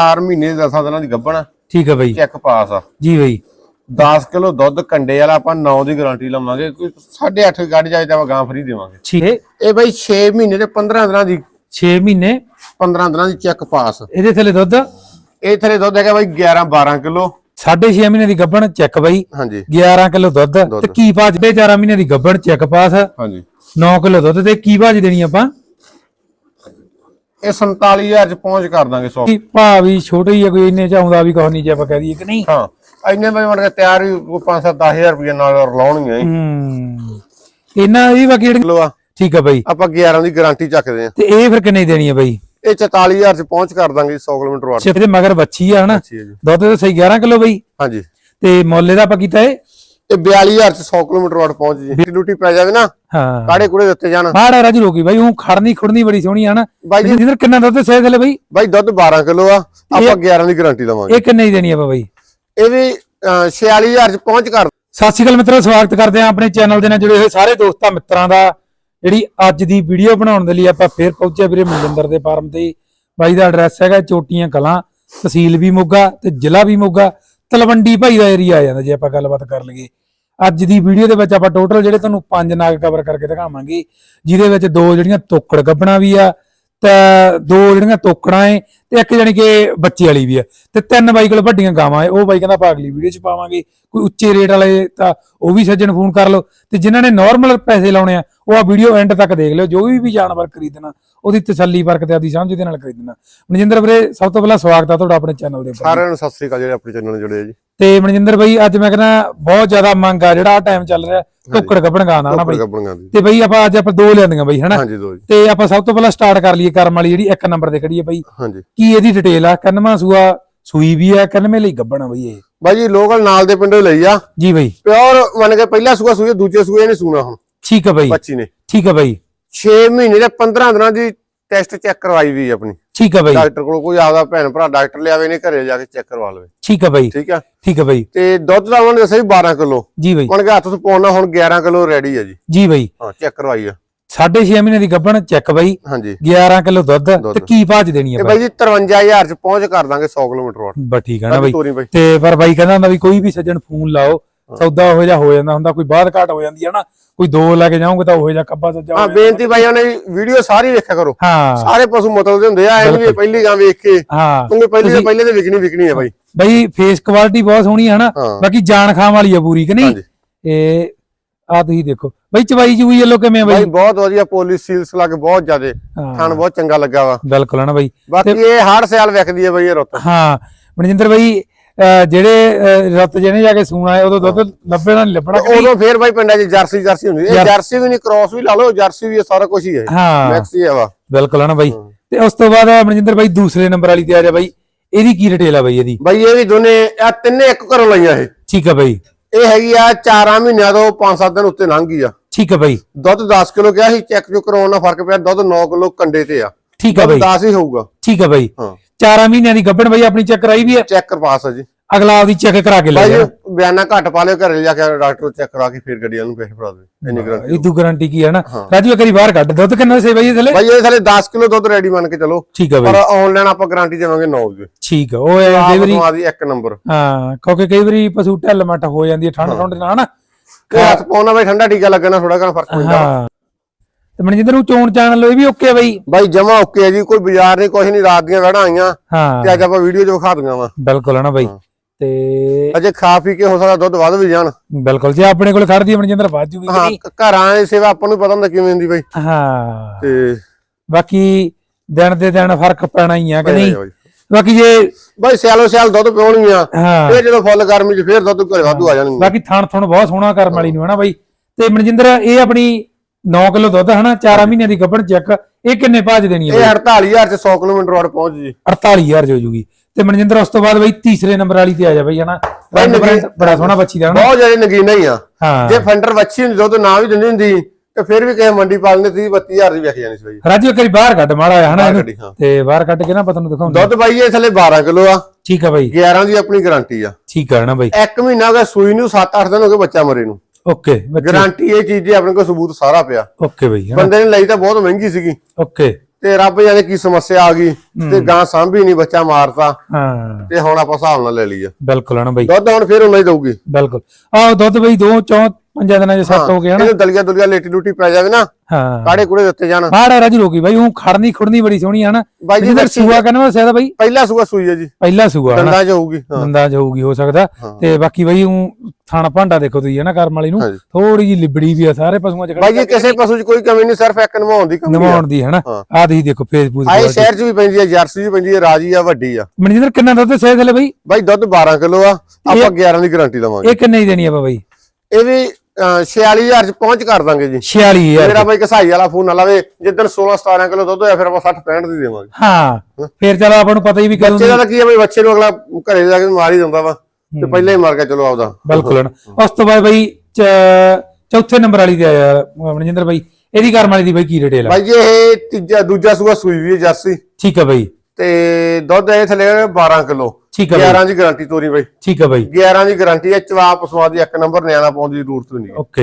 4 ਮਹੀਨੇ 10 ਦਿਨਾਂ ਦੀ ਗੱਭਣ ਠੀਕ ਹੈ ਬਾਈ। ਚੈੱਕ ਪਾਸ ਆ। ਜੀ ਬਾਈ। 10 ਕਿਲੋ ਦੁੱਧ ਕੰਡੇ ਵਾਲਾ ਆਪਾਂ 9 ਦੀ ਗਾਰੰਟੀ ਲਵਾਂਗੇ। ਕੋਈ 8.5 ਗਾੜੀ ਜਾਏ ਤਾਂ ਆਪਾਂ ਗਾਂ ਫਰੀ ਦੇਵਾਂਗੇ। ਠੀਕ। ਹੈ ਇਹ ਬਈ 6 ਮਹੀਨੇ ਤੇ 15 ਦਿਨਾਂ ਦੀ 6 ਮਹੀਨੇ। 15 ਦਿਨਾਂ ਦੀ ਚੈੱਕ ਪਾਸ। ਇਹਦੇ ਥੱਲੇ ਦੁੱਧ? ਇਹ ਥਲੇ ਦੁੱਧ ਹੈਗਾ ਬਈ 11 12 ਕਿਲੋ। 6.5 ਮਹੀਨੇ ਦੀ ਗੱਭਣ ਚੈੱਕ ਬਾਈ। ਹਾਂਜੀ। 11 ਕਿਲੋ ਦੁੱਧ। ਤੇ ਕੀ ਭਾਅ ਜਿਹੜੇ 4 ਮਹੀਨੇ ਦੀ ਗੱਭਣ ਚੈੱਕ ਪਾਸ। ਹਾਂਜੀ। 9 ਕਿਲੋ ਦੁੱਧ ਤੇ ਕੀ ਭਾਅ ਦੇਣੀ ਆਪਾਂ? ਇਹ 47000 ਚ ਪਹੁੰਚ ਕਰ ਦਾਂਗੇ 100 ਕੀ ਭਾਅ ਵੀ ਛੋਟੇ ਹੀ ਕੋਈ ਇੰਨੇ ਚਾਹੁੰਦਾ ਵੀ ਕੁਛ ਨਹੀਂ ਜੇ ਆਪਾਂ ਕਹਿ ਦਈਏ ਕਿ ਨਹੀਂ। ਹਾਂ ਇੰਨੇ ਬਈ ਮੜ ਕੇ ਤਿਆਰ ਹੀ 5-7 10000 ਰੁਪਏ ਨਾਲ ਲਾਉਣਗੇ। ਹੀ। ਹੂੰ ਇਹਨਾਂ ਇਹ ਬਾਕੀ ਜਿਹੜੀ ਠੀਕ ਆ ਬਾਈ। ਆਪਾਂ 11 ਦੀ ਗਾਰੰਟੀ ਚੱਕਦੇ ਆ ਤੇ ਇਹ ਫਿਰ ਕਿੰਨੇ ਦੀ ਦੇਣੀ ਆ ਬਾਈ? ਇਹ 44000 ਚ ਪਹੁੰਚ ਕਰ ਦਾਂਗੇ 100 ਕਿਲੋਮੀਟਰ ਛੇ ਤੇ ਮਗਰ ਬੱਚੀ ਆ ਹਨਾ? ਦੁੱਧ ਤਾਂ ਸਹੀ 11 ਕਿਲੋ ਬਾਈ। ਹਾਂਜੀ। ਤੇ ਮੁੱਲ ਇਹਦਾ ਆਪਾਂ ਕੀਤਾ ਇਹ? ਇਹ 42000 ਚ 100 ਕਿਲੋਮੀਟਰ ਵਾਟ ਪਹੁੰਚ ਜੀ। ਡਿਊਟੀ ਪੈ ਜਾਵੇ ਨਾ ਹਾਂ। ਕਾੜੇ ਕੁੜੇ ਦਿੱਤੇ ਜਾਣ। ਬਾੜਾ ਰਾਜ ਰੋਕੀ ਬਾਈ ਉਹ ਖੜਨੀ ਖੁੜਨੀ ਬੜੀ ਸੋਹਣੀ ਆ ਨਾ। ਬਾਈ ਜੀ ਜਿੱਧਰ ਕਿੰਨਾ ਦੁੱਧ ਸਹਿ ਥਲੇ ਬਾਈ? ਬਾਈ ਦੁੱਧ 12 ਕਿਲੋ ਆ। ਆਪਾਂ 11 ਦੀ ਗਾਰੰਟੀ ਲਵਾਂਗੇ ਇਹ ਕਿੰਨੇ ਦੀ ਦੇਣੀ ਆਪਾਂ ਬਾਈ ਇਹ ਵੀ ਅਹ, 46000 ਚ ਪਹੁੰਚ ਕਰ ਸਤਿ ਸ਼੍ਰੀ ਅਕਾਲ ਮਿੱਤਰੋ ਸਵਾਗਤ ਕਰਦੇ ਹਾਂ ਆਪਣੇ ਚੈਨਲ ਦੇ ਨਾਲ ਜੁੜੇ ਹੋਏ ਸਾਰੇ ਦੋਸਤਾਂ ਮਿੱਤਰਾਂ ਦਾ। ਜਿਹੜੀ ਅੱਜ ਦੀ ਵੀਡੀਓ ਬਣਾਉਣ ਦੇ ਲਈ ਆਪਾਂ ਫੇਰ ਪਹੁੰਚੇ ਵੀਰੇ ਮਨਜਿੰਦਰ ਦੇ ਫਾਰਮ ਤੇ। ਬਾਈ ਦਾ ਐਡਰੈਸ ਹੈਗਾ ਚੋਟੀਆਂ ਕਲਾਂ ਤਹਿਸੀਲ ਵੀ ਮੋਗਾ ਤੇ ਜ਼ਿਲ੍ਹਾ ਵੀ ਮੋਗਾ। ਤਲਵੰਡੀ ਭਾਈ ਦਾ ਏਰੀਆ ਆ ਜਾਂਦਾ ਜੇ ਆਪਾਂ ਗੱਲਬਾਤ ਕਰ ਲਈਏ। ਅੱਜ ਦੀ ਵੀਡੀਓ ਦੇ ਵਿੱਚ ਆਪਾਂ ਟੋਟਲ ਜਿਹੜੇ ਤੁਹਾਨੂੰ ਪੰਜ ਨਾਗ ਕਵਰ ਕਰਕੇ ਦਿਖਾਵਾਂਗੇ, ਜਿਹਦੇ ਵਿੱਚ ਦੋ ਜਿਹੜੀਆਂ ਤੋਕੜ ਗੱਬਣਾ ਵੀ ਆ, ਤੇ ਦੋ ਜਿਹੜੀਆਂ ਤੋਕੜਾਂ ਏ, ਤੇ ਇੱਕ ਜਾਨੀ ਕਿ ਬੱਚੇ ਵਾਲੀ ਵੀ ਆ। ਤੇ ਤਿੰਨ ਬਾਈ ਕੋਲ ਵੱਡੀਆਂ ਗਾਵਾਂ ਏ, ਉਹ ਬਾਈ ਕਹਿੰਦਾ ਆਪਾਂ ਅਗਲੀ ਵੀਡੀਓ ਚ ਪਾਵਾਂਗੇ। ਕੋਈ ਉੱਚੇ ਰੇਟ ਵਾਲੇ ਤਾਂ ਉਹ ਵੀ ਸੱਜਣ ਫੋਨ ਕਰ ਲਓ। ਤੇ ਜਿਨ੍ਹਾਂ ਨੇ ਨਾਰਮਲ ਪੈਸੇ ਲਾਉਣੇ ਆ, ਉਹ ਆ ਵੀਡੀਓ ਐਂਡ ਤੱਕ ਦੇਖ ਲਿਓ। ਜੋ ਵੀ ਵੀ ਜਾਨਵਰ ਖਰੀਦਣਾ, ਉਹਦੀ ਤਸੱਲੀ ਪਰਖ ਤੇ ਆਪਦੀ ਸਮਝ ਦੇ ਨਾਲ ਖਰੀਦਣਾ। ਮਨਜਿੰਦਰ ਵੀਰੇ, ਸਭ ਤੋਂ ਪਹਿਲਾਂ ਸਵਾਗਤ ਆ ਤੁਹਾਡਾ ਆਪਣੇ ਚੈਨਲ ਦੇ ਉੱਪਰ। ਸਾਰਿਆਂ ਨੂੰ ਸਤਿ ਸ੍ਰੀ ਅਕਾਲ ਜਿਹੜੇ ਆਪਣੇ ਚੈਨਲ ਨਾਲ ਜੁੜੇ ਆ ਜੀ। ਤੇ ਮਨਜਿੰਦਰ ਬਾਈ ਅੱਜ ਮੈਂ ਕਹਿੰਦਾ ਬਹੁਤ ਜ਼ਿਆਦਾ ਮੰਗ ਆ ਜਿਹੜਾ ਆ ਟਾਈਮ ਚੱਲ ਰਿਹਾ ਟੋਕੜ ਗੱਬਣ ਗਾਣਾ ਨਾ ਬਾਈ। ਤੇ ਬਈ ਆਪਾਂ ਅੱਜ ਆਪਾਂ ਦੋ ਲਿਆਂਦੀਆਂ ਬਾਈ ਹਨਾ? ਤੇ ਆਪਾਂ ਸਭ ਤੋਂ ਪਹਿਲਾਂ ਸਟਾਰਟ ਕਰ ਲਈਏ ਕਰਮ ਵਾਲੀ ਜਿਹੜੀ ਇੱਕ ਨੰਬਰ ਤੇ ਖੜੀ ਹੈ ਬਾਈ। ਕੀ ਇਹਦੀ ਡਿਟੇਲ ਆ? ਕੰਨਵਾ ਸੂਆ ਸੂਈ ਵੀ ਆ ਕੰਨਵੇਂ ਲਈ ਗੱਬਣ ਬਈ ਇਹ। ਬਾਈ ਜੀ ਲੋਕਲ ਨਾਲ ਦੇ ਪਿੰਡੋਂ ਲਈ ਆ। ਜੀ ਬਈ। ਪਿਓਰ ਮੰਨ ਕੇ ਪਹਿਲਾ ਸੂਆ ਸੂਏ ਦੂਜੇ ਸੂਏ ਨਹੀਂ ਸੂਣਾ ਹੁਣ। ਠੀਕ ਆ ਬਈ। ਬੱਚੀ ਨੇ। ਠੀਕ ਆ ਬਈ। 6 ਮਹੀਨੇ ਦੇ 15 ਦਿਨਾਂ ਦੀ ਟੈਸਟ ਚੈੱਕ ਕਰਵਾਈ ਵੀ ਆਪਣੀ। ਠੀਕ ਆ ਬਈ। ਡਾਕਟਰ ਕੋਲ ਕੋਈ ਆਪਦਾ ਭੈਣ ਭਰਾ ਡਾਕਟਰ ਲਿਆਵੇ ਨੇ ਘਰੇ ਜਾ ਕੇ ਚੈੱਕ ਕਰਵਾ ਲਵੇ। ਠੀਕ ਆ ਬਈ। ਠੀਕ ਆ? ਠੀਕ ਆ ਬਈ। ਤੇ ਦੁੱਧ ਦਾ ਉਹਨਾਂ ਨੇ ਦੱਸਿਆ ਵੀ 12 ਕਿਲੋ। ਜੀ ਬਈ। ਕੇ ਹੱਥ ਤੋਂ ਪਾਉਣਾ ਹੁਣ 11 ਕਿਲੋ ਰੈਡੀ ਆ ਜੀ। ਜੀ ਬਈ। ਹਾਂ ਚੈੱਕ ਕਰਵਾਈ ਆ। 6.5 ਮਹੀਨੇ ਦੀ ਗੱਬਣ ਚੈੱਕ ਬਈ। ਹਾਂਜੀ। 11 ਕਿਲੋ ਦੁੱਧ। ਤੇ ਕੀ ਭਾਜ ਦੇਣੀ ਆ ਬਾਈ ਜੀ 53000 ਚ ਪਹੁੰਚ ਕਰ ਦਾਂਗੇ 100 ਕਿਲੋਮੀਟਰ ਵਾਟ। ਬਸ ਠੀਕ ਆ ਨਾ ਬਾਈ। ਤੇ ਪਰ ਬਾਈ ਕਹਿੰਦਾ ਹੁੰਦਾ ਵੀ ਕੋਈ ਵੀ ਸੱਜਣ ਫੋਨ ਲਾਓ। ਸੌਦਾ ਹੋ ਜਾ ਹੋ ਜਾਂਦਾ ਹੁੰਦਾ ਕੋਈ ਬਾਅਦ ਘਾਟ ਹੋ ਜਾਂਦੀ ਹੈ ਨਾ ਕੋਈ ਦੋ ਲੈ ਕੇ ਜਾਓਗੇ ਤਾਂ ਉਹ ਜਾ ਕੱਬਾ ਸੱਜਾ ਹਾਂ ਹੋ ਬੇਨਤੀ ਬਾਈ ਉਹਨੇ ਵੀਡੀਓ ਸਾਰੀ ਵੇਖਿਆ ਕਰੋ। ਹਾਂ। ਸਾਰੇ ਪਸ਼ੂ ਮਤਲਬ ਦੇ ਹੁੰਦੇ ਆ ਐ ਵੀ ਪਹਿਲੀ ਗਾਂ ਵੇਖ ਕੇ ਹਾਂ। ਕਿਉਂਕਿ ਪਹਿਲੀ ਤੇ ਪਹਿਲੇ ਤੇ ਵਿਕਣੀ ਵਿਕਣੀ ਆ ਬਾਈ। ਬਈ ਫੇਸ ਕੁਆਲਿਟੀ ਬਹੁਤ ਸੋਹਣੀ ਹੈ ਨਾ ਹਾਂ। ਬਾਕੀ ਜਾਨ ਖਾਂ ਵਾਲੀ ਆ ਪੂਰੀ ਕਿ ਨਹੀਂ। ਇਹ ਆ ਤੁਸੀਂ ਦੇਖੋ। ਬਈ ਚਵਾਈ ਚੂਈ ਵੱਲੋਂ ਕਿਵੇਂ ਬਾਈ? ਬਈ ਬਹੁਤ ਵਧੀਆ ਪੋਲਿਸ ਸੀਲਸ ਲੱਗ ਬਹੁਤ ਜ਼ਿਆਦੇ ਹਾਂ। ਖਾਣ ਬਹੁਤ ਚੰਗਾ ਲੱਗਾ ਵਾ। ਬਿਲਕੁਲ ਹੈ ਨਾ ਬਈ। ਬਾਕੀ ਇਹ ਹਰ ਸਿਆਲ ਵਿਕਦੀ ਹੈ ਬਾਈ ਇਹ ਰੁੱਤ। ਹਾਂ ਮਨਜਿੰਦਰ ਬਈ ਜਿਹੜੇ ਰੱਤ ਜਿਹਨੇ ਜਾ ਕੇ ਸੂਣਾ ਹੈ ਉਦੋਂ ਦੁੱਧ ਲੱਭੇ ਨਾ ਲੱਭਣਾ? ਉਦੋਂ ਫੇਰ ਬਾਈ ਪਿੰਡਾਂ 'ਚ ਜਰਸੀ ਜਰਸੀ ਹੁੰਦੀ ਹੈ ਜਰਸੀ। ਵੀ ਨਹੀਂ ਕ੍ਰਾਸ ਵੀ ਲਾ ਲਓ ਜਰਸੀ ਵੀ ਇਹ ਸਾਰਾ ਕੁਝ ਹੀ ਹੈ। ਹਾਂ। ਮੈਕਸੀ ਹੈ ਵਾ। ਬਿਲਕੁਲ ਨਾ ਬਈ। ਤੇ ਉਸ ਤੋਂ ਬਾਅਦ ਮਨਜਿੰਦਰ ਬਾਈ ਦੂਸਰੇ ਨੰਬਰ ਵਾਲੀ ਤੇ ਆ ਜਾ ਬਾਈ। ਇਹਦੀ ਕੀ ਡਿਟੇਲ ਆ ਬਾਈ ਇਹਦੀ? ਬਾਈ ਇਹ ਵੀ ਦੋਨੇ ਆ ਤਿੰਨੇ ਇੱਕ ਘਰੋਂ ਲਈਆਂ ਇਹ। ਠੀਕ ਆ ਬਾਈ। ਇਹ ਹੈਗੀ ਆ 4 ਮਹੀਨਿਆਂ ਤੋਂ 5-7 ਦਿਨ ਉੱਤੇ ਲੰਘ ਗਈ ਆ। ਠੀਕ ਆ ਬਾਈ। ਦੁੱਧ 10 ਕਿਲੋ ਕਿਹਾ ਸੀ ਚੈੱਕ ਜੋ ਕਰਾਉਣ ਨਾਲ ਫ਼ਰਕ ਪਿਆ ਦੁੱਧ 9 ਕਿਲੋ ਕੰਡੇ ਤੇ ਆ। ਠੀਕ ਆ ਬਾਈ। 10 ਹੀ ਹੋਊਗਾ। ਠੀਕ ਆ ਬਾਈ। ਹਾਂ। 4 ਮਹੀਨਿਆਂ ਦੀ ਗੱਭਣ ਬਾਈ ਆਪਣੀ ਚੈੱਕ ਕਰਾਈ ਵੀ ਹੈ ਚੈੱਕ ਪਾਸ ਆ ਜੀ। ਅਗਲਾ ਆਪਦੀ ਚੈੱਕ ਕਰਾ ਕੇ ਲੈ ਬਾਈ ਜਾਣਾ। ਬਿਆਨਾ ਘੱਟ ਪਾ ਲਿਓ ਘਰੇ ਜਾ ਕੇ ਡਾਕਟਰ ਨੂੰ ਚੈੱਕ ਕਰਾ ਕੇ ਫਿਰ ਗੱਡੀਆਂ ਨੂੰ ਪੈਸੇ ਫੜਾ ਦੇ ਇੰਨੀ ਗਰੰਟੀ ਤੂੰ ਗਾਰੰਟੀ ਕੀ ਹੈ ਨਾ। ਰਾਜੂ ਇੱਕ ਵਾਰੀ ਬਾਹਰ ਕੱਢ। ਦੁੱਧ ਕਿੰਨਾ ਸੇ ਬਾਈ ਇਹ ਥਲੇ ਬਾਈ ਇਹ ਥਲੇ 10 ਕਿਲੋ ਦੁੱਧ ਰੈਡੀ ਮੰਨ ਕੇ ਚਲੋ। ਠੀਕ ਆ ਬਾਈ। ਪਰ ਆਨਲਾਈਨ ਆਪਾਂ ਗਾਰੰਟੀ ਦੇਵਾਂਗੇ 9 ਦੀ। ਠੀਕ ਆ ਉਹ ਐ ਕਈ ਵਾਰੀ ਆਪ ਦੀ ਇੱਕ ਨੰਬਰ ਹਾਂ ਕਿਉਂਕਿ ਕਈ ਵਾਰੀ ਪਸ਼ੂ ਢਿੱਲ ਮੱਠ ਹੋ ਜਾਂਦੀ ਹੈ ਠੰਡ ਠੰਡ ਨਾਲ ਹਨਾ ਤੇ ਹੱਥ ਪਾਉਣਾ ਬਾਈ ਠੰਡਾ ਟੀਕਾ ਲੱਗਣਾ ਥੋੜਾ ਘਣਾ ਫ਼ਰਕ ਪੈਂਦਾ। ਹਾਂ। ਤੇ ਮਨਜਿੰਦਰ ਨੂੰ ਚੋਣ ਚਾਣ ਲੋ ਇਹ ਵੀ ਓਕੇ ਬਾਈ। ਬਾਈ ਜਮਾ ਓਕੇ ਹੈ ਜੀ ਕੋਈ ਬਾਜ਼ਾਰ ਨਹੀਂ ਕੁਝ ਨਹੀਂ ਰਾਤ ਦੀਆਂ ਵੜਾਂ ਆਈਆਂ ਹਾਂ। ਤੇ ਅੱਜ ਆਪਾਂ ਵੀਡੀਓ 'ਚ ਵਿਖਾ ਦਿੰਗਾ ਵਾ। ਬਿਲਕੁਲ ਹੈ ਨਾ ਬਾਈ। ਤੇ ਅਜੇ ਖਾ ਪੀ ਕੇ ਹੋ ਸਕਦਾ ਦੁੱਧ ਵੱਧ ਵੀ ਜਾਣ। ਬਿਲਕੁਲ ਜੇ ਆਪਣੇ ਕੋਲ ਖੜਦੀ ਮਨਜਿੰਦਰ ਵੱਧ ਜੂਗੀ ਹਾਂ ਘਰਾਂ ਦੀ ਸੇਵਾ ਆਪਾਂ ਨੂੰ ਪਤਾ ਹੁੰਦਾ ਕਿਵੇਂ ਹੁੰਦੀ ਬਾਈ। ਹਾਂ। ਤੇ ਬਾਕੀ ਦਿਨ ਦੇ ਦਿਨ ਫ਼ਰਕ ਪੈਣਾ ਹੀ ਆ ਕਿ ਨਹੀਂ? ਬਾਕੀ ਜੇ ਬਾਈ ਸਿਆਲੋ ਸਿਆਲ ਦੁੱਧ ਪਿਉਣੀ ਆ ਹਾਂ। ਫਿਰ ਜਦੋਂ ਫੁੱਲ ਗਰਮੀ 'ਚ ਫਿਰ ਦੁੱਧ ਘਰੇ ਵਾਧੂ ਆ ਜਾਣਗੇ ਬਾਕੀ ਥਣ ਥਣ ਬਹੁਤ ਸੋਹਣਾ ਕਰਮ ਵਾਲੀ ਨੂੰ ਹੈ ਨਾ ਬਾਈ। ਤੇ ਮਨਜਿੰਦਰ ਇਹ ਆਪਣੀ 9 ਕਿਲੋ ਦੁੱਧ ਹਨਾ 4 ਮਹੀਨਿਆਂ ਦੀ ਗੱਭਣ ਚੈੱਕ ਇਹ ਕਿੰਨੇ ਭਾਜ ਦੇਣੀ ਹੈ ਇਹ 48000 ਚ 100 ਕਿਲੋਮੀਟਰ ਰੋਡ ਪਹੁੰਚ ਜੀ 48000 ਜੋ ਜੂਗੀ। ਤੇ ਮਨਜਿੰਦਰ ਉਸ ਤੋਂ ਬਾਅਦ ਬਾਈ ਤੀਸਰੇ ਨੰਬਰ ਵਾਲੀ ਤੇ ਆ ਜਾ ਬਾਈ ਹਨਾ ਬੜਾ ਸੋਹਣਾ ਬੱਚੀ ਦਾ ਹਨਾ ਬਹੁਤ ਜ਼ਿਆਦਾ ਨਗੀਨਾ ਹੀ। ਆ ਜੇ ਫੰਡਰ ਵੱਛੀ ਹੁੰਦੀ ਦੁੱਧ ਨਾ ਵੀ ਦਿੰਦੀ ਹੁੰਦੀ ਤੇ ਫਿਰ ਵੀ ਕਿਸੇ ਮੰਡੀ ਪਾਲਨੇ 30 32000 ਦੀ ਵਿਕ ਜਾਣੀ ਸੀ ਬਾਈ। ਰਾਜੂ ਇੱਕ ਵਾਰੀ ਬਾਹਰ ਕੱਢ ਮਾੜਾ ਜਿਹਾ ਹਨਾ। ਤੇ ਬਾਹਰ ਕੱਢ ਕੇ ਨਾ ਪਤਾ ਨੂੰ ਦਿਖਾਉਂਦਾ ਦੁੱਧ ਬਾਈ ਇਹ ਥੱਲੇ 12 ਕਿਲੋ ਆ। ਠੀਕ ਆ ਬਾਈ। 11 ਦੀ ਆਪਣੀ ਗਾਰੰਟੀ ਆ। ਠੀਕ ਆ ਨਾ ਬਾਈ? ਇੱਕ ਮਹੀਨਾ ਹੋ ਗਿਆ ਸੂਈ ਨੂੰ 7-8 ਦਿਨ ਹੋ ਗਏ ਬੱਚਾ ਮਰੇ ਨੂੰ। ਓਕੇ ਗਾਰੰਟੀ ਇਹ ਚੀਜ਼ ਦੀ ਆਪਣੇ ਕੋਲ ਸਬੂਤ ਸਾਰਾ ਪਿਆ। ਓਕੇ ਬਾਈ ਬੰਦੇ ਨੇ ਲਈ ਤਾਂ ਬਹੁਤ ਮਹਿੰਗੀ ਸੀਗੀ। ਓਕੇ। ਤੇ ਰੱਬ ਜਾਣੇ ਕੀ ਸਮੱਸਿਆ ਆ ਗਈ ਤੇ ਗਾਂ ਸਾਂਭੀ ਨਹੀਂ ਬੱਚਾ ਮਾਰਤਾ। ਹਾਂ। ਤੇ ਹੁਣ ਆਪਾਂ ਹਿਸਾਬ ਨਾਲ ਲੈ ਲਈ ਆ ਬਿਲਕੁਲ ਹਨਾ ਬਈ। ਦੁੱਧ ਹੁਣ ਫੇਰ ਉਨਾ ਹੀ ਦਊਗੀ। ਬਿਲਕੁਲ। ਆਹ ਦੁੱਧ ਬਈ ਦੋ ਚੌ ਪੰਜਾਂ ਦਿਨਾਂ ਚ ਸੈੱਟ ਹੋ ਗਿਆ ਹਨਾ। ਇਹਨੂੰ ਦਲੀਆ ਦੁਲੀਆ ਲੇਟੀ ਲੂਟੀ ਪੈ ਜਾਵੇ ਨਾ ਹਾਂ। ਕਾੜੇ ਕੁੜੇ ਦਿੱਤੇ ਜਾਣ। ਆੜਾ ਰਾਜੂ ਰੋਕੀ ਬਾਈ ਉਹ ਖੜਨੀ ਖੁੜਨੀ ਬੜੀ ਸੋਹਣੀ ਆ ਨਾ ਬਾਈ ਜੀ ਸੂਆ ਕਹਿੰਦਾ ਮੈਂ ਸਹਿਦਾ ਬਾਈ। ਪਹਿਲਾ ਸੂਆ ਸੂਈ ਹੈ ਜੀ। ਪਹਿਲਾ ਸੂਆ ਡੰਡਾ ਜਾਊਗੀ ਹਾਂ। ਬੰਦਾ ਜਾਊਗੀ ਹੋ ਸਕਦਾ। ਹਾਂ। ਤੇ ਬਾਕੀ ਬਾਈ ਉਹ ਥਾਣਾ ਭਾਂਡਾ ਦੇਖੋ ਤੁਸੀਂ ਹਨਾ ਕਰਮ ਵਾਲੀ ਨੂੰ। ਥੋੜੀ ਜੀ। ਲਿਬੜੀ ਵੀ ਆ ਸਾਰੇ ਪਸ਼ੂਆਂ ਚ ਬਾਈ ਜੀ ਕਿਸੇ ਪਸ਼ੂ 'ਚ ਕੋਈ ਕਮੀ ਨਹੀਂ ਸਿਰਫ ਇੱਕ ਨਵਾਉਣ ਦੀ ਕਮੀ ਆ। ਨਵਾਉਣ ਦੀ ਹਾਂ। ਆਹ ਤੁਸੀਂ ਦੇਖੋ ਫੇਸਬੁੱਕ ਆਏ ਸ਼ਹਿਰ 'ਚ ਵੀ ਪੈਂਦੀ ਹੈ ਜਰਸੀ 'ਚ ਪੈਂਦੀ ਹੈ ਰਾਜੀ ਆ ਵੱਡੀ ਆ। ਮਨਜਿੰਦਰ ਕਿੰਨਾ ਦੁੱਧ ਸਹਿ ਥਲੇ ਬਾਈ? ਬਾਈ ਦੁੱਧ 12 ਕਿਲੋ ਆ। ਆਪਾਂ 11 ਦੀ ਗਾਰੰਟੀ ਦਵਾਂਗੇ ਇਹ ਕਿੰਨੇ ਦੀ ਦੇਣੀ ਆਪਾਂ ਬਾਈ? ਇਹ ਵੀ 46000 'ਚ ਪਹੁੰਚ ਕਰ ਦਾਂਗੇ ਜੀ। 46000 ਮੇਰਾ ਬਾਈ ਕਸਾਈ ਵਾਲਾ ਫੋਨ ਨਾ ਲਾਵੇ ਜਿੱਦਣ 16 17 ਕਿਲੋ ਦੁੱਧ ਹੋਇਆ ਫਿਰ ਆਪਾਂ 60 65 ਦੀ ਦੇਵਾਂਗੇ। ਹਾਂ ਫੇਰ ਚਲੋ ਆਪਾਂ ਨੂੰ ਪਤਾ ਹੀ ਵੀ ਕਦੋਂ ਬੱਚੇ ਦਾ ਕੀ ਆ ਬਈ ਬੱਚੇ ਨੂੰ ਅਗਲਾ ਘਰੇ ਜਾ ਕੇ ਮਾਰ ਹੀ ਦਿੰਦਾ ਵਾ ਤੇ ਪਹਿਲਾਂ ਹੀ ਮਾਰ ਕੇ ਚਲੋ ਆਪਦਾ। ਬਿਲਕੁਲ। ਉਸ ਤੋਂ ਬਾਅਦ ਬਾਈ ਚੌਥੇ ਨੰਬਰ ਵਾਲੀ ਦੇ ਆਇਆ ਮਨਜਿੰਦਰ ਬਾਈ। ਇਹਦੀ ਕਰਮ ਵਾਲੀ ਦੀ ਬਾਈ ਕੀ ਡਿਟੇਲ ਆ? ਬਾਈ ਇਹ ਤੀਜਾ ਦੂਜਾ ਸੂਆ ਸੂਈ ਵੀ ਹੈ ਜਰਸੀ। ਠੀਕ ਆ ਬਾਈ। ਤੇ ਦੁੱਧ ਇਹ ਥੱਲੇ 12 ਕਿਲੋ। ਠੀਕ ਬਾਈ। 11 ਦੀ ਗਾਰੰਟੀ ਤੋਰੀ ਬਾਈ। ਠੀਕ ਆ ਬਾਈ। 11 ਦੀ ਗਾਰੰਟੀ ਹੈ ਚਵਾਪ ਸਵਾਦ ਦੀ ਇੱਕ ਨੰਬਰ ਨਿਆਣਾ ਪਾਉਣ ਦੀ ਜ਼ਰੂਰਤ ਵੀ ਨਹੀਂ ਹੈ। ਓਕੇ।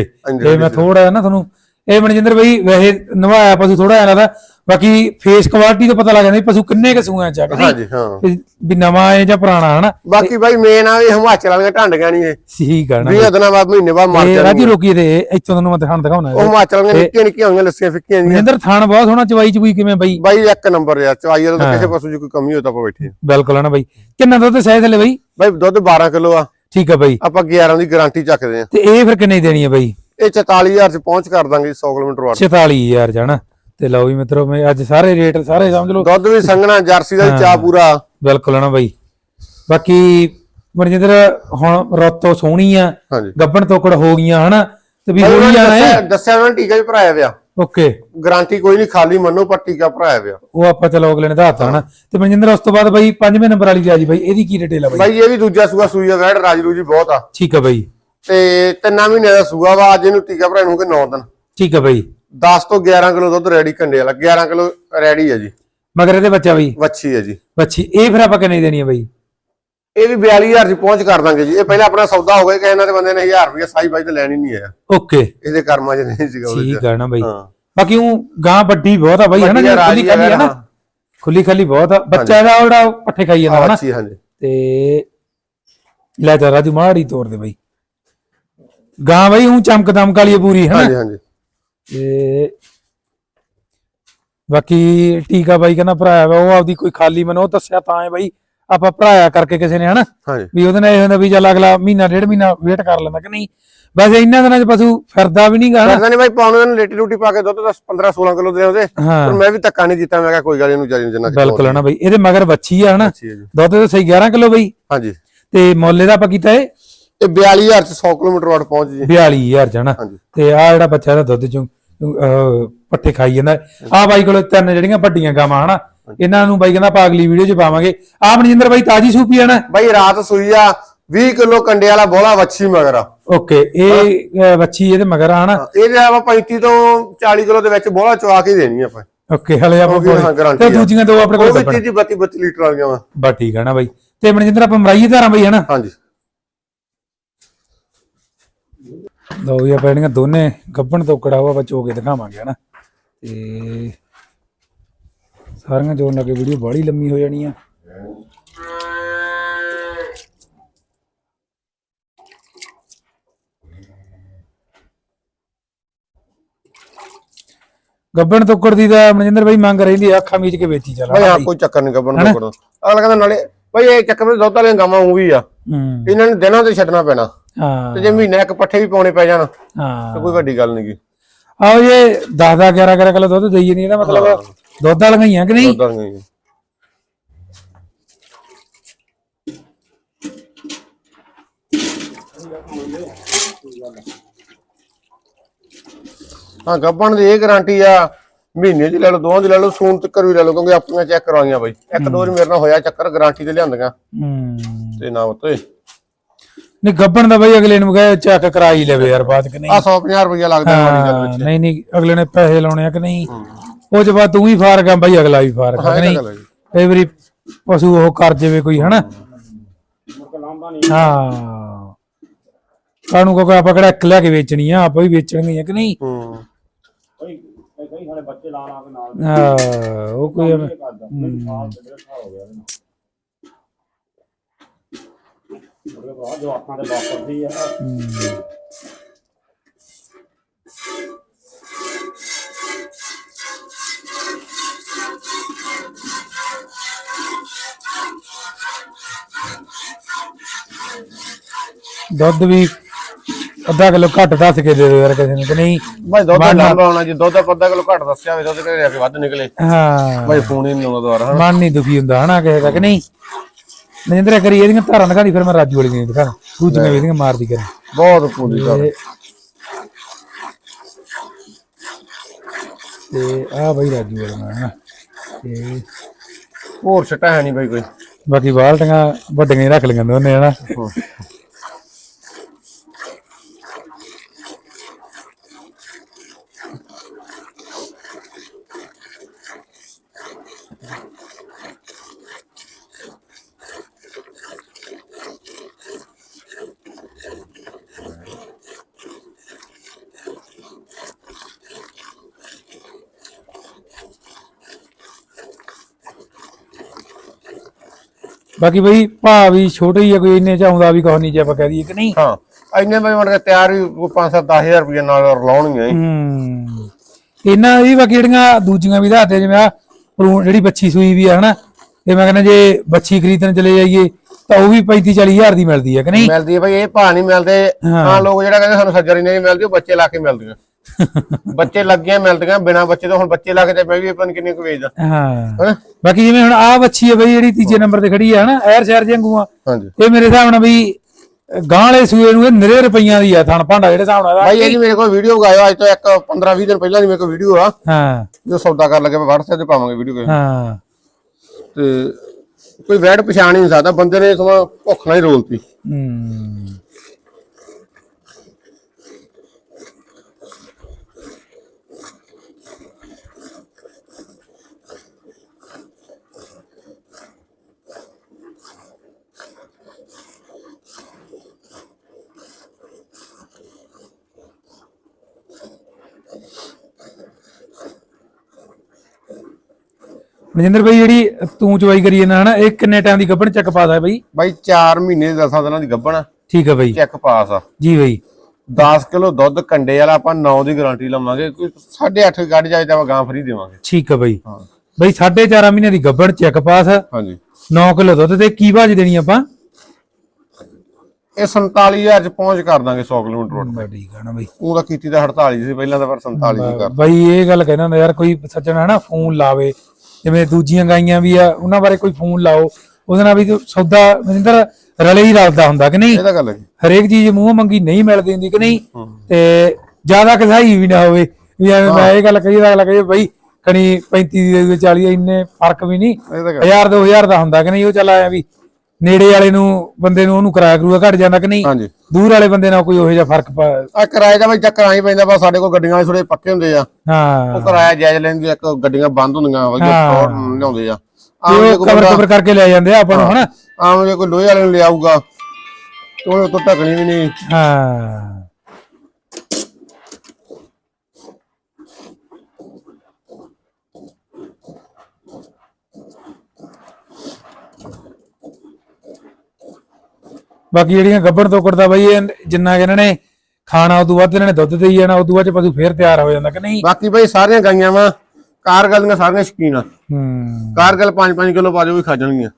ਇਹ ਮੈਂ ਥੋੜਾ ਨਾ ਤੁਹਾਨੂੰ ਇਹ ਮਨਜਿੰਦਰ ਬਾਈ ਵੈਸੇ ਨਵਾਇਆ ਪਸ਼ੂ ਥੋੜਾ ਜਿਹਾ ਲੱਗਦਾ। ਬਾਕੀ ਫੇਸ ਕੁਆਲਿਟੀ ਤੋਂ ਪਤਾ ਲੱਗ ਜਾਂਦਾ ਵੀ ਪਸ਼ੂ ਕਿੰਨੇ ਕੁ ਸੂਆਂ ਚ ਆ ਕਿ। ਨਹੀਂ ਹਾਂਜੀ ਹਾਂ। ਵੀ- ਨਵਾਂ ਹੈ ਜਾਂ ਪੁਰਾਣਾ ਹਨਾ? ਬਾਕੀ ਬਾਈ ਮੇਨ ਆ ਵੀ ਹਿਮਾਚਲ ਵਾਲੀਆਂ ਢਾਂਡੀਆਂ ਨਹੀਂ ਇਹ। ਠੀਕ ਆ ਨਾ। 20 ਦਿਨਾਂ ਬਾਅਦ ਮਹੀਨੇ ਬਾਅਦ ਮਰ ਜਾਂਦੀਆਂ ਰਾਜੀ ਰੋਕੀ ਦੇ ਇੱਥੋਂ ਤੁਹਾਨੂੰ ਮੈਂ ਦਿਖਾਣ ਦਿਖਾਉਣਾ ਉਹ ਹਿਮਾਚਲ ਵਾਲੀਆਂ ਨਿੱਕੀਆਂ ਨਿੱਕੀਆਂ ਹੋਈਆਂ ਲੱਸੀਆਂ ਫਿੱਕੀਆਂ ਜੀਆਂ ਮਨਜਿੰਦਰ ਥਾਣ ਬਹੁਤ ਸੋਹਣਾ ਚਵਾਈ ਚਵੂਈ ਕਿਵੇਂ ਬਾਈ? ਬਾਈ ਇੱਕ ਨੰਬਰ ਯਾਰ ਚਵਾਈ ਦਾ ਤਾਂ ਕਿਸੇ ਪਸ਼ੂ 'ਚ ਕੋਈ ਕਮੀ ਹੋ ਤਾਂ ਆਪਾਂ ਬੈਠੇ। ਬਿਲਕੁਲ ਹਨਾ ਬਾਈ। ਕਿੰਨਾ ਦੁੱਧ ਸਹਿ ਥਲੇ ਬਾਈ? ਬਾਈ ਦੁੱਧ 12 ਕਿਲੋ ਆ। ਠੀਕ ਆ ਬਾਈ। ਆਪਾਂ 11 ਦੀ ਗਾਰੰਟੀ ਚੱਕਦੇ ਆ। ਤੇ ਇਹ ਫਿਰ ਕਿੰਨੇ ਦੀ ਦੇਣੀ ਹੈ ਬਾਈ? ਇਹ 44000 'ਚ ਪਹੁੰਚ ਕਰ ਦਾਂਗੇ 100 ਕਿਲੋਮੀਟਰ ਵਾਟ। 44000 ਜਾਣਾ। ਤੇ ਲਓ ਵੀ ਮਿੱਤਰੋ ਮੈਂ ਅੱਜ ਸਾਰੇ ਰੇਟ ਸਾਰੇ ਸਮਝ ਲਓ। ਦੁੱਧ ਵੀ ਸੰਘਣਾ ਜਰਸੀ ਦਾ ਵੀ ਚਾਹ ਪੂਰਾ। ਬਿਲਕੁਲ ਹਨਾ ਬਾਈ। ਬਾਕੀ ਮਨਜਿੰਦਰ ਹੁਣ ਰੋਤੋ ਸੋਹਣੀ ਆ ਗੱਬਣ ਤੋਕੜ ਹੋ ਗਈਆਂ ਹਨਾ? ਤੇ ਵੀ ਨੇ ਜਾਣਾ ਹੈ ਦੱਸਿਆ ਉਹਨਾਂ ਨੇ ਟੀਕਾ ਵੀ ਭਰਾਇਆ ਪਿਆ ਓਕੇ। ਗਾਰੰਟੀ ਕੋਈ ਨਹੀਂ ਖਾਲੀ ਮੰਨੋ ਪਰ ਟੀਕਾ ਭਰਾਇਆ ਪਿਆ ਉਹ ਆਪਾਂ ਚਲੋ ਅਗਲੇ ਨੇ ਦੱਸਤਾ ਹਨਾ ਤੇ ਮਨਜਿੰਦਰ ਉਸ ਤੋਂ ਬਾਅਦ ਬਾਈ ਪੰਜਵੇਂ ਨੰਬਰ ਵਾਲੀ ਲਿਆ ਜੀ ਬਾਈ। ਇਹਦੀ ਕੀ ਡਿਟੇਲ ਆ ਬਾਈ? ਬਾਈ ਇਹ ਵੀ ਦੂਜਾ ਸੂਆ ਸੂਈ ਆ ਵੈੜ ਰਾਜਰੂ ਜੀ ਬਹੁਤ ਆ। ਠੀਕ ਆ ਬਾਈ। ਤੇ ਤਿੰਨਾਂ ਮਹੀਨੇ ਦਾ ਸੂਆ ਵਾ ਅੱਜ ਇਹਨੂੰ ਟੀਕਾ ਭਰਾਇਆ ਨੂੰ ਕਿ 9 ਦਿਨ। ਠੀਕ ਆ ਬਾਈ। 10 ਤੋਂ 11 ਕਿਲੋ ਦੁੱਧ ਰੈਡੀ ਕੰਡੇ ਵਾਲਾ 11 ਕਿਲੋ ਰੈਡੀ ਹੈ ਜੀ। ਮਗਰ ਇਹਦੇ ਬੱਚਾ ਬਾਈ। ਵੱਛੀ ਹੈ ਜੀ। ਬੱਚੀ ਇਹ ਫਿਰ ਆਪਾਂ ਕਿੰਨੇ ਦੀ ਦੇਣੀ ਆ ਬਾਈ? ਇਹ ਵੀ 42000 ਚ ਪਹੁੰਚ ਕਰ ਦਾਂਗੇ ਜੀ। ਇਹ ਪਹਿਲਾਂ ਆਪਣਾ ਸੌਦਾ ਹੋ ਗਿਆ ਕਿ ਇਹਨਾਂ ਦੇ ਬੰਦੇ ਨੇ 1000 ਰੁਪਏ ਸਾਈ ਬਾਈ ਤੇ ਲੈਣੀ ਨਹੀਂ ਆਇਆ। ਓਕੇ। ਇਹਦੇ ਕਰਮਾਂ 'ਚ ਨਹੀਂ ਸੀਗਾ ਉਹਦੇ ਠੀਕ ਆ ਨਾ ਬਾਈ। ਹਾਂ। ਬਾਕੀ ਉਹ ਗਾਂ ਵੱਡੀ ਬਹੁਤ ਆ ਬਾਈ ਹਨਾ ਜਿਹੜੀ ਖੁੱਲੀ ਖਾਲੀ ਹੈ ਨਾ? ਹਾਂ। ਖੁੱਲੀ ਖਾਲੀ ਬਹੁਤ ਆ। ਬੱਚਾ ਇਹਦਾ ਉਹਦਾ ਪੱਠੇ ਖਾਈ ਜਾਂਦਾ ਹਨਾ। ਵੱਛੀ ਹਾਂਜੀ। ਤੇ ਲੈ ਜਾ ਰਾਜੂ ਮਾੜੀ ਤੋੜ ਦੇ ਬਾਈ। ਗਾਂ ਬਾਈ ਉਹ ਚਮਕ ਦਮਕ ਵਾਲੀ ਆ ਪੂਰੀ ਹਨਾ? ਹਾਂਜੀ ਹਾਂਜੀ। ਤੇ ਬਾਕੀ ਟੀਕਾ ਬਾਈ ਕਹਿੰਦਾ ਭਰਾਇਆ ਵਾ ਉਹ ਆਪਦੀ ਕੋਈ ਖਾਲੀ ਮੈਨੂੰ ਉਹ ਦੱਸਿਆ ਤਾਂ ਹੈ ਬਾਈ ਆਪਾਂ ਭਰਾਇਆ ਕਰਕੇ ਕਿਸੇ ਨੇ ਹਨਾ? ਹਾਂਜੀ। ਵੀ ਉਹਦੇ ਨਾਲ ਇਹ ਹੁੰਦਾ ਵੀ ਚੱਲ ਅਗਲਾ ਮਹੀਨਾ ਡੇਢ ਮਹੀਨਾ ਵੇਟ ਕਰ ਲੈਂਦਾ ਕਿ ਨਹੀਂ? ਵੈਸੇ ਇਹਨਾਂ ਦਿਨਾਂ 'ਚ ਪਸ਼ੂ ਫਿਰਦਾ ਵੀ ਨਹੀਂਗਾ ਹਨਾ? ਕਰਦਾ ਨਹੀਂ ਬਾਈ ਪਾਉਣੇ ਨੂੰ ਲੇਟੀ ਲੂਟੀ ਪਾ ਕੇ ਦੁੱਧ ਦਾ 15 16 ਕਿਲੋ ਦੇ ਉਹਦੇ। ਹਾਂ। ਪਰ ਮੈਂ ਵੀ ਧੱਕਾ ਨਹੀਂ ਦਿੱਤਾ ਮੈਂ ਕਿਹਾ ਕੋਈ ਗੱਲ ਇਹਨੂੰ ਜਾਰੀ ਨੂੰ ਜਿੰਨਾ ਬਿਲਕੁਲ ਹਨਾ ਬਾਈ ਇਹਦੇ ਮਗਰ ਬੱਚੀ ਆ ਹਨਾ? ਹੈ ਦੁੱਧ ਤੇ ਸਹੀ 11 ਕਿਲੋ ਬਾਈ। ਹਾਂਜੀ। ਤੇ ਮੁੱਲ ਇਹਦਾ ਆਪਾਂ ਕੀਤਾ ਇਹ ਇਹ 42000 ਚ 100 ਕਿਲੋਮੀਟਰ ਵਾਟ ਪਹੁੰਚ ਜੀ। 42000 ਚ ਹਨਾ ਹਾਂਜੀ। ਤੇ ਆ ਜਿਹੜਾ ਬੱਚਾ ਦਾ ਦੁੱਧ ਚੋਂ ਪੱਠੇ ਖਾਈ ਜਾਂਦਾ। ਆ ਬਾਈ ਕੋਲ ਤਿੰਨ ਜਿਹੜੀਆਂ ਵੱਡੀਆਂ ਗਾਵਾਂ ਹਨਾ? ਇਹਨਾਂ ਨੂੰ ਬਾਈ ਕਹਿੰਦਾ ਆਪਾਂ ਅਗਲੀ ਵੀਡੀਓ 'ਚ ਪਾਵਾਂਗੇ। ਆ ਮਨਜਿੰਦਰ ਬਾਈ ਤਾਜੀ ਸੂਪੀ ਨਾ? ਬਾਈ ਰਾਤ ਸੂਈ ਆ 20 ਕਿਲੋ ਕੰਡੇ ਵਾਲਾ ਬੋਲਾ ਵੱਛੀ ਮਗਰ ਆ। ਓਕੇ ਇਹ ਬੱਚੀ ਇਹਦੇ ਮਗਰ ਆ ਹਨਾ? ਇਹਦੇ ਆਪਾਂ 35 ਤੋਂ 40 ਕਿਲੋ ਦੇ ਵਿੱਚ ਬੋਲਾ ਚਵਾ ਕੇ ਦੇਣੀ ਆਪਾਂ। ਓਕੇ ਹਲੇ ਆਪਾਂ ਹਾਂ, ਤੇ। ਦੂਜੀਆਂ ਦੋ ਆਪਣੇ ਕੋਲ ਉਹ ਵੀ ਕੱਪੜ 30 32 32 ਲੀਟਰ ਵਾਲੀਆਂ ਵਾ। ਬਾ ਠੀਕ ਆ ਨਾ ਬਾਈ। ਤੇ ਮਨਜਿੰਦਰ ਆਪਾਂ ਮਰਾਈਏ ਧਾਰਾਂ ਬਾਈ ਹਨਾ? ਹਾਂਜੀ। ਲਓ ਵੀ ਆਪਾਂ ਦੋਨੇ ਗੱਬਣ ਤੋਂ ਕੜਾਵਾ ਆਪਾਂ ਚੋ ਕੇ ਦਿਖਾਵਾਂਗੇ ਹਨਾ? ਤੇ ਸਾਰੀਆਂ ਜੋੜ ਲੱਗੇ ਵੀਡੀਓ ਬਾਹਲੀ ਲੰਮੀ ਹੋ ਜਾਣੀ ਆ। ਗੱਬਣ ਤੋਕੜ ਦੀ ਦਾ ਮਨਜਿੰਦਰ ਬਾਈ ਮੰਗ ਰਹਿੰਦੀ ਆ ਅੱਖਾਂ ਮੀਚ ਕੇ ਵੇਚੀ ਚੱਲ ਬਾਈ ਹਾਂ ਕੋਈ ਚੱਕਰ ਨਹੀਂ ਗੱਬਣ ਤੋਂ ਕਰੋ ਅਗਲਾ ਕਹਿੰਦਾ ਨਾਲੇ ਬਾਈ ਇਹ ਚੱਕਰ ਦੁੱਧ ਵਾਲੀਆਂ ਗਾਵਾਂ ਉਹ ਵੀ ਆ। ਇਹਨਾਂ ਨੂੰ ਦਿਨਾਂ ਤੇ ਛੱਡਣਾ ਪੈਣਾ। ਤੇ ਹਾਂ ਜੇ ਮਹੀਨਾ ਇੱਕ ਪੱਠੇ ਵੀ ਪਾਉਣੇ ਪੈ ਜਾਣ ਤਾਂ ਹਾਂ ਕੋਈ ਵੱਡੀ ਗੱਲ ਨਹੀਂ ਗੀ। ਆਓ ਇਹ 10 10 11 11 ਕਿਲੋ ਦੁੱਧ ਦੇਈ ਨਹੀਂ ਇਹਦਾ ਮਤਲਬ ਦੁੱਧ ਵਾਲੀਆਂ ਹੀ ਆ ਕਿ ਨਹੀਂ? ਦੁੱਧ ਵਾਲੀਆਂ ਹੀ। ਗੱਬਣ ਦੀ ਇਹ ਗਾਰੰਟੀ ਆ ਮਹੀਨੇ ਦੀ ਲੈ ਲਓ ਦੋਵਾਂ ਦੀ ਲੈ ਲਓ ਸੂਨ ਤੱਕ ਵੀ ਲੈ ਲਓ ਕਿਉਂਕਿ ਆਪਣੀਆਂ ਚੈੱਕ ਕਰਵਾਈਆਂ ਬਾਈ। ਇੱਕ ਦੋ ਵਾਰ ਮੇਰੇ ਨਾਲ ਹੋਇਆ ਚੱਕਰ ਗਾਰੰਟੀ ਤੇ ਲਿਆਂਦੀਆਂ। ਹੂੰ। ਤੇ ਨਾ ਉਤੇ ਨਹੀਂ ਗੱਬਣ ਦਾ ਬਈ ਅਗਲੇ ਨੂੰ ਕਹੇ ਚੈੱਕ ਕਰਾ ਹੀ ਲਵੇ ਯਾਰ ਬਾਅਦ ਕਿ ਨਹੀਂ। ਆ 150 ਰੁਪਇਆ ਲੱਗਦਾ ਮਾੜੀ ਗੱਲ ਹਾਂ, ਵਿੱਚ ਨਹੀਂ ਨਹੀਂ ਅਗਲੇ ਨੇ ਪੈਸੇ ਲਾਉਣੇ ਆ ਕਿ ਨਹੀਂ? ਉਹ ਬਾਅਦ ਤੂੰ ਵੀ ਫਾਰਕ ਆ ਬਈ ਅਗਲਾ ਵੀ ਫਾਰਕ ਆ ਕਿ ਨਹੀਂ। ਕਈ ਵਾਰੀ ਪਸ਼ੂ ਉਹ ਕਰ ਜਾਵੇ ਕੋਈ ਹਨਾ? ਹਾਂ। ਕਾਨੂੰ ਕੋ ਆਪਾਂ ਕਿਹੜਾ ਇੱਕ ਲਿਆ ਕੇ ਵੇਚਣੀ ਆ ਆਪਾਂ ਵੀ ਵੇਚਣੀ ਆ ਕਿ ਨਹੀਂ? ਹੂੰ। ਦੇ ਬੱਚੇ ਲਾ ਲਾ ਕੇ ਨਾਲ। ਹਾਂ ਉਹ ਕੋਈ ਐਵੇਂ- ਇਹ ਕਰਦਾ ਮੈਨੂੰ ਸਾਲ ਤੇ ਡੇਢ ਸਾਲ ਹੋ ਗਿਆ ਇਹਦੇ ਨਾਲ ਉਹਦੇ ਬਾਅਦ ਜੋ ਅੱਖਾਂ ਦੇ ਵਾਪਰਦੀ ਆ। ਹਮ। ਦੁੱਧ ਵੀ ਅੱਧਾ ਕਿਲੋ ਘੱਟ ਦੱਸ ਕੇ ਦੇ ਦਿਓ ਯਾਰ ਕਿਸੇ ਨੂੰ ਕਿ ਨਹੀਂ? ਭਾਈ ਦੁੱਧ ਲੰਬਾ ਹੋਣਾ ਜੇ ਦੁੱਧ ਆਪਾਂ ਅੱਧਾ ਕਿਲੋ ਘੱਟ ਦੱਸਿਆ ਹੋਵੇ ਦੁੱਧ ਘਰੇ ਆ ਕੇ ਵੱਧ ਨਿਕਲੇ। ਹਾਂ। ਭਾਈ ਫੋਨ ਹੀ ਨਹੀਂ ਆਉਂਦਾ ਦੁਬਾਰਾ ਮਨ ਨਹੀਂ ਦੁਖੀ ਹੁੰਦਾ ਹਨਾ ਕਿਸੇ ਦਾ ਕਿ ਨਹੀਂ? ਨਰਿੰਦਰ ਕਰੀ ਇਹਦੀਆਂ ਧਾਰਾਂ ਦਿਖਾਣੀ ਫਿਰ ਮੈਂ ਰਾਜੂ ਵਾਲੀ ਨਹੀਂ ਦਿਖਾ ਦੂਜੀਆਂ ਇਹਦੀਆਂ ਮਾਰਦੀ ਕਰ। ਬਹੁਤ ਪੂਰੀ ਕਰ ਤੇ ਆ ਬਈ ਰਾਜੂ ਵਾਲਾ ਤੇ ਹੋਰ ਛਟਾ ਹੈ ਨਹੀਂ ਭਾਈ ਕੋਈ। ਬਾਕੀ ਬਾਲਟੀਆਂ ਵੱਡੀਆਂ ਹੀ ਰੱਖ ਲਈਆਂ ਦੋਨੇ ਹਨਾ। ਬਾਕੀ ਬਈ ਭਾ ਵੀ ਛੋਟੇ ਹੀ ਆ ਕੋਈ ਇੰਨੇ ਚ ਆਉਂਦਾ ਵੀ ਕੁਛ ਨਹੀਂ ਜੇ ਆਪਾਂ ਕਹਿ ਦਈਏ ਕਿ ਨਹੀਂ। ਹਾਂ ਇੰਨੇ ਮੜ ਕੇ ਤਿਆਰ ਵੀ 5-7 10000 ਰੁਪਏ ਨਾਲ ਰਲਾਉਣਗੀਆਂ ਹੀ। ਹੂੰ ਇਹਨਾਂ ਵੀ ਬਾਕੀ ਜਿਹੜੀਆਂ ਦੂਜੀਆਂ ਵੀ ਦੱਸਦੇ ਜਿਵੇਂ ਆ ਜਿਹੜੀ ਬੱਚੀ ਸੂਈ ਵੀ ਆ ਹਨਾ ਤੇ ਮੈਂ ਕਹਿੰਦਾ ਜੇ ਬੱਚੀ ਖਰੀਦਣ ਚਲੇ ਜਾਈਏ ਤਾਂ ਉਹ ਵੀ 35 40 ਹਜ਼ਾਰ ਦੀ ਮਿਲਦੀ ਹੈ ਕਿ ਨਹੀਂ? ਮਿਲਦੀ ਹੈ ਭਾਈ ਇਹ ਭਾਅ ਨਹੀਂ ਮਿਲਦੇ। ਹਾਂ। ਹਾਂ ਲੋਕ ਜਿਹੜਾ ਕਹਿੰਦੇ ਸਾਨੂੰ ਸੱਜਰੀ ਨਹੀਂ ਮਿਲਦੀ ਉਹ ਬੱਚੇ ਲਾ ਕੇ ਮਿਲਦੀਆਂ। ਬੱਚੇ ਲੱਗੀਆਂ ਮਿਲਦੀਆਂ ਬਿਨਾ ਬੱਚੇ ਤੋਂ ਹੁਣ ਬੱਚੇ ਲਾ ਕੇ ਤੇ ਮੈਂ ਵੀ ਆਪਾਂ ਨੂੰ ਕਿੰਨੇ ਕੁ ਵੇਚਦਾ ਹਾਂ। ਬਾਕੀ ਜਿਵੇਂ ਹੁਣ ਆ ਬੱਚੀ ਹੈ ਬਈ ਜਿਹੜੀ ਤੀਜੇ ਨੰਬਰ ਤੇ ਖੜੀ ਆ ਹਨਾ ਐਰ ਸ਼ਹਿਰ ਜੰਗੂਆ ਇਹ ਮੇਰੇ ਹਿਸਾਬ ਨਾਲ ਬਈ ਗਾਂ ਵਾਲੇ ਸੂਏ ਨੂੰ ਇਹ ਨਿਰੇ ਰੁਪਈਆਂ ਦੀ ਆ ਥਣ ਭਾਂਡਾ ਜਿਹੜੇ ਹਿਸਾਬ ਨਾਲ ਭਾਈ ਇਹ ਜੀ ਮੇਰੇ ਕੋਲ ਵੀਡੀਓ ਗਾਇਓ ਅੱਜ ਤੋਂ ਇੱਕ 15-20 ਦਿਨ ਪਹਿਲਾਂ ਦੀ ਮੇਰੇ ਕੋਲ ਵੀਡੀਓ ਆ। ਹਾਂ। ਜੋ ਸੌਦਾ ਕਰਨ ਲੱਗੇ ਮੈਂ WhatsApp ਤੇ ਪਾਵਾਂਗੇ ਵੀਡੀਓ ਹਾਂ। ਤੇ ਕੋਈ ਵੈਡ ਪਛਾਣ ਨਹੀਂ ਸਕਦਾ ਬੰਦੇ ਨੇ ਸਮਾਂ ਭੁੱਖ ਨਾਲ ਹੀ ਰੋਲਤੀ। ਹੂੰ। ਮਨਿੰਦਰ ਬਈ ਜਿਹੜੀ ਤੂੰ ਚਵਾਈ ਕਰੀ ਜਾਂਦਾ ਹਨਾ ਇਹ ਕਿੰਨੇ ਟਾਈਮ ਦੀ ਗੱਭਣ ਚੱਕ ਪਾਦਾ ਬਈ? ਬਾਈ 4 ਮਹੀਨੇ 10 ਦਿਨਾਂ ਦੀ ਗੱਭਣ ਠੀਕ ਹੈ ਬਈ। ਚੈੱਕ ਪਾਸ ਆ। ਜੀ ਬਈ। 10 ਕਿਲੋ ਦੁੱਧ ਕੰਡੇ ਵਾਲਾ ਆਪਾਂ 9 ਦੀ ਗਾਰੰਟੀ ਲਵਾਂਗੇ ਕੋਈ 8.5 ਕੱਢ ਜਾਏ ਤਾਂ ਆਪਾਂ ਗਾਂ ਫਰੀ ਦੇਵਾਂਗੇ। ਠੀਕ ਹੈ ਬਈ। ਹਾਂ। ਬਈ 4.5 ਮਹੀਨੇ ਦੀ ਗੱਭਣ ਚੈੱਕ ਪਾਸ। ਹਾਂਜੀ। 9 ਕਿਲੋ ਦੁੱਧ ਤੇ ਕੀ ਭਾਜ ਦੇਣੀ ਆਪਾਂ? ਇਹ 47000 ਚ ਪਹੁੰਚ ਕਰ ਦਾਂਗੇ 100 ਕਿਲੋਮੀਟਰ ਰੋਡ ਬਾ ਠੀਕ ਆ ਨਾ ਬਈ। ਉਹ ਤਾਂ ਕੀਤੀ ਤਾਂ 48 ਸੀ ਪਹਿਲਾਂ ਤਾਂ ਪਰ 47 ਦੀ ਕਰ। ਬਈ ਇਹ ਗੱਲ ਕਹਿੰਦਾ ਹੁੰਦਾ ਯਾਰ ਕੋਈ ਸੱਜਣ ਹੈ ਨਾ ਫੋਨ ਲਾਵੇ ਜਿਵੇਂ ਦੂਜੀਆਂ ਗਾਈਆਂ ਵੀ ਆ ਉਹਨਾਂ ਬਾਰੇ ਕੋਈ ਫੋਨ ਲਾਓ। ਉਹਦੇ ਨਾਲ ਵੀ ਸੌਦਾ ਮਨਿੰਦਰ ਰਲੇ ਹੀ ਰਲਦਾ ਹੁੰਦਾ ਕਿ ਨਹੀਂ? ਇਹ ਤਾਂ ਗੱਲ ਹੈ। ਹਰੇਕ ਚੀਜ਼ ਮੂੰਹ ਮੰਗੀ ਨਹੀਂ ਮਿਲਦੀ ਹੁੰਦੀ ਕਿ ਨਹੀਂ? ਤੇ ਜ਼ਿਆਦਾ ਕਸਾਈ ਵੀ ਨਾ ਹੋਵੇ। ਵੀ ਐਵੇਂ ਮੈਂ ਇਹ ਗੱਲ ਕਹੀ ਤਾਂ ਅਗਲਾ ਕਹੇ ਬਈ ਕਣੀ 35 ਦੀ ਦੇ ਦਿਓ, 40 ਦੀ, ਇੰਨੇ ਫ਼ਰਕ ਵੀ ਨਹੀਂ। ਇਹ ਤਾਂ ਗੱਲ 1000 2000 ਦਾ ਹੁੰਦਾ ਕਿ ਨਹੀਂ ਉਹ ਚੱਲ ਆਇਆ ਵੀ ਨੇੜੇ ਵਾਲੇ ਨੂੰ ਬੰਦੇ ਨੂੰ ਉਹਨੂੰ ਕਿਰਾਇਆ ਕਰੂਗਾ ਘਟ ਜਾਂਦਾ ਕਿ ਨਹੀਂ? ਹਾਂਜੀ। ਦੂਰ ਵਾਲੇ ਬੰਦੇ ਨਾਲ ਕੋਈ ਉਹੋ ਜਿਹਾ ਫ਼ਰਕ ਪਾ ਆ ਕਿਰਾਏ ਦਾ ਬਈ ਚੱਕਰ ਆਈ ਪੈਂਦਾ ਬਸ ਸਾਡੇ ਕੋਲ ਗੱਡੀਆਂ ਥੋੜੇ ਪੱਕੇ ਹੁੰਦੇ ਆ। ਹਾਂ। ਉਹ ਕਿਰਾਇਆ ਜਾਇਜ਼ ਲੈਂਦੇ ਇੱਕ ਗੱਡੀਆਂ ਬੰਦ ਹੁੰਦੀਆਂ ਵਧੀਆ ਹਾਂ। ਫਰੋਡ ਲਿਆਉਂਦੇ ਆ। ਆਮ ਜੇ ਕੋਈ ਕਵਰ ਬੰਦਾ- ਕਵਰ ਕਰਕੇ ਲੈ ਜਾਂਦੇ ਆ ਆਪਾਂ ਨੂੰ ਹਨਾ? ਆਮ ਜੇ ਕੋਈ ਲੋਹੇ ਵਾਲੇ ਨੂੰ ਲਿਆਊਗਾ ਤੇ ਉਹਨੇ ਤੋਂ ਢਕਣੀ ਵੀ ਨਹੀਂ। ਹਾਂ। ਬਾਕੀ ਜਿਹੜੀਆਂ ਗੱਬੜ ਤੋਕੜ ਦਾ ਬਈ ਇਹ ਜਿੰਨਾ ਕਿ ਇਹਨਾਂ ਨੇ ਖਾਣਾ ਉਦੋਂ ਵੱਧ ਇਹਨਾਂ ਨੇ ਦੁੱਧ ਦੇਈ ਜਾਣਾ ਉਦੋਂ ਬਾਅਦ ਚ ਪਸ਼ੂ ਫੇਰ ਤਿਆਰ ਹੋ ਜਾਂਦਾ ਕਿ ਨਹੀਂ? ਬਾਕੀ ਬਈ ਸਾਰੀਆਂ ਗਾਈਆਂ ਵਾ ਕਾਰਗਲ ਦੀਆਂ ਸਾਰੀਆਂ ਸ਼ਕੀਨ ਆ। ਹੂੰ। ਕਾਰਗਲ 5-5 ਕਿਲੋ ਪਾ ਦਿਓ ਵੀ ਖਾ ਜਾਣਗੀਆਂ।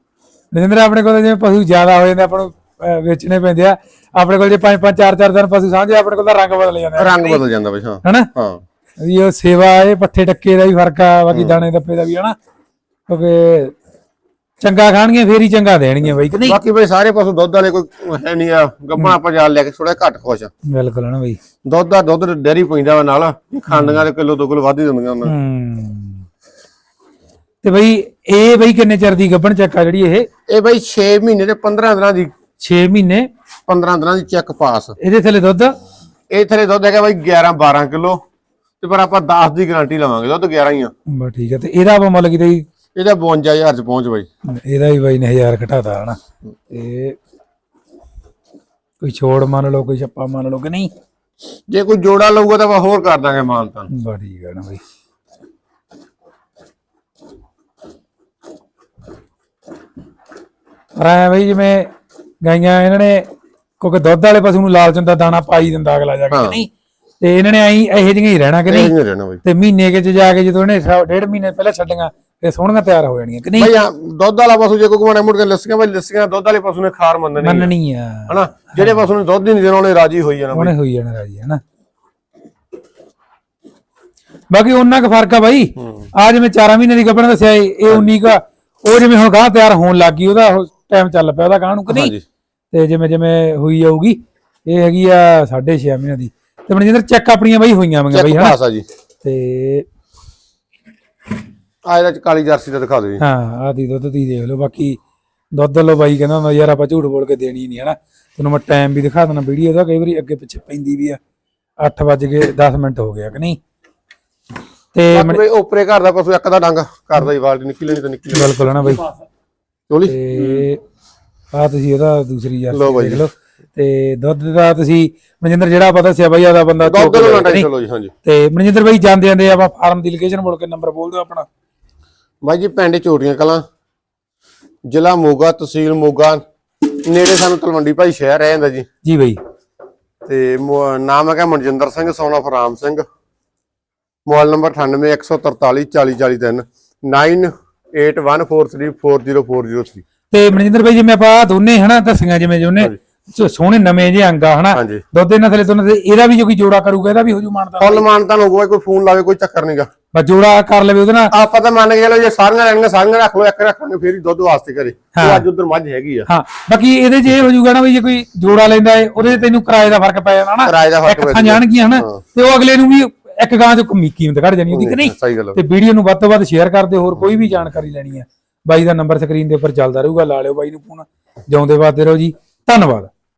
ਨਰਿੰਦਰ ਆਪਣੇ ਕੋਲ ਤਾਂ ਜਿਵੇਂ ਪਸ਼ੂ ਜ਼ਿਆਦਾ ਹੋ ਜਾਂਦੇ ਆਪਾਂ ਨੂੰ ਅਹ, ਵੇਚਣੇ ਪੈਂਦੇ ਆ। ਆਪਣੇ ਕੋਲ ਜੇ ਪੰਜ ਪੰਜ ਚਾਰ ਚਾਰ ਦਿਨ ਪਸ਼ੂ ਸਾਂਝੇ ਆਪਣੇ ਕੋਲ ਤਾਂ ਰੰਗ ਬਦਲ ਜਾਂਦਾ। ਰੰਗ ਬਦਲ ਜਾਂਦਾ ਬਈ ਹਾਂ। ਹਨਾ? ਹਾਂ। ਵੀ ਉਹ ਸੇਵਾ ਇਹ ਪੱਠੇ ਟੱਕੇ ਦਾ ਵੀ ਫ਼ਰਕ ਆ ਬਾਕੀ ਦਾਣੇ ਦੱਪੇ ਦਾ ਵੀ ਹਨਾ? ਕਿਉਂਕਿ ਚੰਗਾ ਖਾਣਗੀਆਂ ਫੇਰ ਹੀ ਚੰਗਾ ਦੇਣਗੀਆਂ ਬਈ। ਕਿ ਨਹੀਂ ਬਾਕੀ ਬਈ ਸਾਰੇ ਪਸ਼ੂ ਦੁੱਧ ਵਾਲੇ ਕੋਈ ਹੈ ਨਹੀਂ ਆ ਗੱਭਾ ਆਪਾਂ ਜਾਲ ਲੈ ਕੇ ਥੋੜਾ ਘੱਟ ਖੁਸ਼ ਆ। ਬਿਲਕੁਲ ਹਨਾ ਬਈ। ਦੁੱਧ ਦਾ ਦੁੱਧ ਡੇਰੀ ਪੈਂਦਾ ਵਾ ਨਾਲ ਖਾਂਡੀਆਂ ਦੇ ਕਿਲੋ ਦੋ ਕਿਲੋ ਵੱਧ ਹੀ ਦਿੰਦੀਆਂ ਉਹਨਾਂ ਹੂੰ। ਤੇ ਬਈ ਇਹ ਬਈ ਕਿੰਨੇ ਚਿਰ ਦੀ ਗੱਭਣ ਚੱਕ ਆ ਜਿਹੜੀ ਇਹ? ਇਹ ਬਈ 6 ਮਹੀਨੇ ਤੇ 15 ਦਿਨਾਂ ਦੀ। 6 ਮਹੀਨੇ? 15 ਦਿਨਾਂ ਦੀ ਚੈੱਕ ਪਾਸ। ਇਹਦੇ ਥੱਲੇ ਦੁੱਧ? ਇਹ ਥਲੇ ਦੁੱਧ ਹੈਗਾ ਬਈ 11 12 ਕਿਲੋ। ਤੇ ਪਰ ਆਪਾਂ 10 ਦੀ ਗਾਰੰਟੀ ਲਵਾਂਗੇ ਦੁੱਧ 11 ਹੀ ਆ। ਬਸ ਠੀਕ ਹੈ ਤੇ ਇਹਦਾ ਆਪਾਂ ਮੁੱਲ ਕਿਤੇ ਇਹਦਾ 52000 ਚ ਪਹੁੰਚ ਬਾਈ। ਇਹਦਾ ਵੀ ਬਾਈ 1000 ਘਟਾਤਾ ਹਨਾ। ਤੇ ਕੋਈ ਛੋੜ ਮੰਨ ਲਓ ਕੋਈ ਛੱਪਾ ਮੰਨ ਲਓ ਕਿ ਨਹੀਂ? ਜੇ ਕੋਈ ਜੋੜਾ ਲਊਗਾ ਤਾਂ ਆਪਾਂ ਹੋਰ ਕਰ ਦਾਂਗੇ ਮਾਨ ਤਾਂ। ਬੜੀ ਗਣ ਬਾਈ। ਰਾਂ ਬਈ ਜਿਵੇਂ ਗਾਈਆਂ ਇਹਨਾਂ ਨੇ ਕਿਉਂਕਿ ਦੁੱਧ ਵਾਲੇ ਪਸ਼ੂ ਨੂੰ ਲਾਲ ਹੁੰਦਾ ਦਾਣਾ ਪਾਈ ਦਿੰਦਾ ਅਗਲਾ ਜਾ ਕੇ ਨਹੀਂ? ਤੇ ਇਹਨਾਂ ਨੇ ਐਂ ਇਹੋ ਜਿਹੀਆਂ ਹੀ ਰਹਿਣਾ ਕਿ ਨਹੀਂ? ਤੇ ਮਹੀਨੇ ਕੇ ਚ ਜਾ ਕੇ ਜਦੋਂ ਇਹਨੇ 1.5 ਮਹੀਨੇ ਪਹਿਲਾਂ ਛੱਡੀਆਂ ਤੇ ਸੋਹਣੀਆਂ ਤਿਆਰ ਹੋ ਜਾਣੀਆਂ ਕਿ ਨਹੀਂ? ਹਾਂ, ਦੁੱਧ ਵਾਲਾ ਪਸ਼ੂ ਜੇ ਕੋਈ ਮਾੜਾ ਮੁੜ ਕੇ ਲੱਸੀਆਂ ਬਾਈ ਲੱਸੀਆਂ ਦੁੱਧ ਵਾਲੇ ਪਸ਼ੂ ਨੇ ਖਾਰ ਮੰਨਣੀ ਹੈ। ਮੰਨਣੀ ਆ। ਹਨਾ? ਜਿਹੜੇ ਪਸ਼ੂ ਨੇ ਦੁੱਧ ਹੀ ਨਹੀਂ ਦੇਣਾ ਉਹਨੇ ਰਾਜੀ ਹੋਈ ਜਾਣਾ ਉਹਨੇ ਹੋਈ ਜਾਣਾ ਰਾਜੀ ਹਨਾ? ਬਾਕੀ ਉਹਨਾਂ ਕੁ ਫ਼ਰਕ ਆ ਬਾਈ। ਆ ਜਿਵੇਂ 4 ਮਹੀਨੇ ਦੀ ਗੱਭਣ ਦੱਸਿਆ ਇਹ ਇਹ 19 ਕਾ ਉਹ ਜਿਵੇਂ ਹੁਣ ਗਾਂ ਤਿਆਰ ਹੋਣ ਲੱਗ ਗਈ ਉਹਦਾ ਟਾਈਮ ਚੱਲ ਪਿਆ ਉਹਦਾ ਗਾਂ ਨੂੰ ਕਿ ਨਹੀਂ? ਹਾਂਜੀ। ਤੇ ਜਿਵੇਂ ਜਿਵੇਂ ਹੋਈ ਜਾਊਗੀ ਇਹ ਹੈਗੀ ਆ 6.5 ਮਹੀਨੇ ਦੀ। ਤੇ ਮਨਜਿੰਦਰ ਚੈੱਕ ਆਪਣੀਆਂ ਬਾਈ ਹੋਈਆਂ ਮੰਗਾ ਬਾਈ ਚੈੱਕ ਹਨਾ? ਪਾਸ ਆ ਜੀ। ਤੇ ਆ ਇਹਦਾ ਚ ਕਾਲੀ ਜਰਸੀ ਦਾ ਦਿਖਾ ਦਿਓ ਜੀ। ਹਾਂ ਆਦੀ ਦੁੱਧ ਦੀ ਦੇਖ ਲਓ ਬਾਕੀ ਦੁੱਧ ਲੋ ਬਾਈ ਕਹਿੰਦਾ ਹੁੰਦਾ ਯਾਰ ਆਪਾਂ ਝੂਠ ਬੋਲ ਕੇ ਦੇਣੀ ਨਹੀਂ ਹਨਾ? ਤੈਨੂੰ ਮੈਂ ਟਾਈਮ ਵੀ ਦਿਖਾ ਦੇਣਾ ਵੀਡੀਓ ਦਾ ਕਈ ਵਾਰੀ ਅੱਗੇ ਪਿੱਛੇ ਪੈਂਦੀ ਵੀ ਆ। 8 ਵਜ ਕੇ 10 ਮਿੰਟ ਹੋ ਗਿਆ ਕਿ ਨਹੀਂ? ਤੇ ਬਾਕੀ ਬਾਈ ਉਪਰੇ ਘਰ ਦਾ ਪਸ਼ੂ ਇੱਕ ਦਾ ਡੰਗ ਕਰਦਾ ਹੀ ਵਾਲਟੀ ਨਿਕਲੇ ਨਹੀਂ ਤਾਂ ਨਿਕਲੇ ਬਿਲਕੁਲ ਨਾ ਬਾਈ? ਚੋਲੀ ਤੇ ਆ ਤੁਸੀਂ ਉਹਦਾ ਦੂਸਰੀ ਯਾਰ ਲਓ ਬਾਈ ਦੇਖ ਲਓ। ਤੇ ਦੁੱਧ ਦਾ ਤੁਸੀਂ ਮਨਜਿੰਦਰ ਜਿਹੜਾ ਪਤਾ ਸੀ ਬਾਈ ਆਦਾ ਬੰਦਾ ਦੁੱਧ ਚੁੱਕ ਦਾ ਨਾ ਜੀ ਹਾਂਜੀ। ਤੇ ਮਨਜਿੰਦਰ ਬਾਈ ਜਾਂਦੇ ਜਾਂਦੇ ਆਪਾਂ ਫਾਰਮ ਦੀ ਲੋਕੇਸ਼ਨ ਬੋਲ ਕੇ ਨੰਬਰ ਬੋਲ ਦਿਓ ਆਪਣਾ। ਬਾਈ ਜੀ ਪਿੰਡ ਚੋਟੀਆਂ ਕਲਾਂ ਜ਼ਿਲ੍ਹਾ ਮੋਗਾ ਤਹਿਸੀਲ ਮੋਗਾ ਨੇੜੇ ਸਾਨੂੰ ਤਲਵੰਡੀ ਭਾਈ ਸ਼ਹਿਰ ਰਹਿ ਜਾਂਦਾ ਜੀ। ਜੀ ਬਾਈ। ਤੇ ਨਾਮ ਹੈਗਾ ਮਨਜਿੰਦਰ ਸਿੰਘ ਸੋਨਾ ਫਰਾਮ ਸਿੰਘ। ਮੋਬਾਈਲ ਨੰਬਰ 9814344043 9814340403 ਤੇ ਮਨਜਿੰਦਰ ਬਾਈ ਜਿਵੇਂ ਆਪਾਂ ਦੋਨੇ ਹਨਾ ਦੱਸੀਆਂ ਜਿਵੇਂ ਜੋਨੇ ਸੋਹਣੇ ਨਵੇਂ ਜਿਹੇ ਅੰਗ ਹਨਾ? ਹਾਂਜੀ। ਦੁੱਧ ਇਹਨਾਂ ਥਲੇ ਦੇ ਇਹਦਾ ਵੀ ਜੋ ਕੋਈ ਜੋੜਾ ਕਰੂਗਾ ਇਹਦਾ ਵੀ ਹੋ ਜੂ ਮਾਨਤਾ। ਫੁੱਲ ਮਾਨਤਾ ਨੂੰ ਹੋਊਗਾ ਕੋਈ ਫੋਨ ਲਾਵੇ ਕੋਈ ਚੱਕਰ ਨਹੀਂਗਾ ਬਸ ਜੋੜਾ ਕਰ ਲਵੇ ਉਹਦੇ ਨਾਲ। ਆਪਾਂ ਤਾਂ ਮੰਨ ਕੇ ਚਲੋ ਜੇ ਸਾਰੀਆਂ ਲੈਣੀਆਂ ਸਾਰੀਆਂ ਰੱਖ ਲਓ ਇੱਕ ਰੱਖਾਂਗੇ ਫੇਰ ਹੀ ਦੁੱਧ ਵਾਸਤੇ ਕਰੇ ਉਹ। ਅੱਜ ਉਧਰ ਮੱਝ ਹੈਗੀ ਆ। ਹਾਂ ਬਾਕੀ ਇਹਦੇ 'ਚ ਇਹ ਹੋ ਜੂਗਾ ਨਾ ਵੀ ਜੇ ਕੋਈ ਜੋੜਾ ਲੈਂਦਾ ਏ ਉਹਦੇ 'ਚ ਤੈਨੂੰ ਕਿਰਾਏ ਦਾ ਫ਼ਰਕ ਪੈ ਜਾਣਾ ਨਾ ਕਿਰਾਏ ਦਾ ਫ਼ਰਕ ਇੱਕ ਪੈ ਥਾਂ ਜਾਊਗਾ। ਜਾਣਗੀਆਂ ਹਨਾ। ਤੇ ਉਹ ਅਗਲੇ ਨੂੰ ਵੀ ਇੱਕ ਗਾਂ 'ਚ ਕਮੀ ਕੀਮਤ ਘਟ ਜਾਣੀ ਉਹਦੀ ਕਿ ਨਹੀਂ? ਸਹੀ ਗੱਲ ਆ। ਤੇ ਵੀਡੀਓ ਨੂੰ ਵੱਧ ਤੋਂ ਵੱਧ ਸ਼ੇਅਰ ਕਰਦੇ ਹੋਰ ਕੋਈ ਵੀ ਜਾਣਕਾਰੀ ਲੈਣੀ ਹੈ ਬਾਈ ਦਾ ਨੰਬਰ ਸਕਰੀਨ ਦੇ ਉੱਪਰ ਚੱਲਦਾ ਰਹੂਗਾ ਲਾ ਲਿਓ ਬਾਈ ਨੂੰ ਫੋਨ ਜਿਉਂਦੇ ਵਾਦੇ ਰਹੋ ਜੀ ਧੰਨਵਾਦ।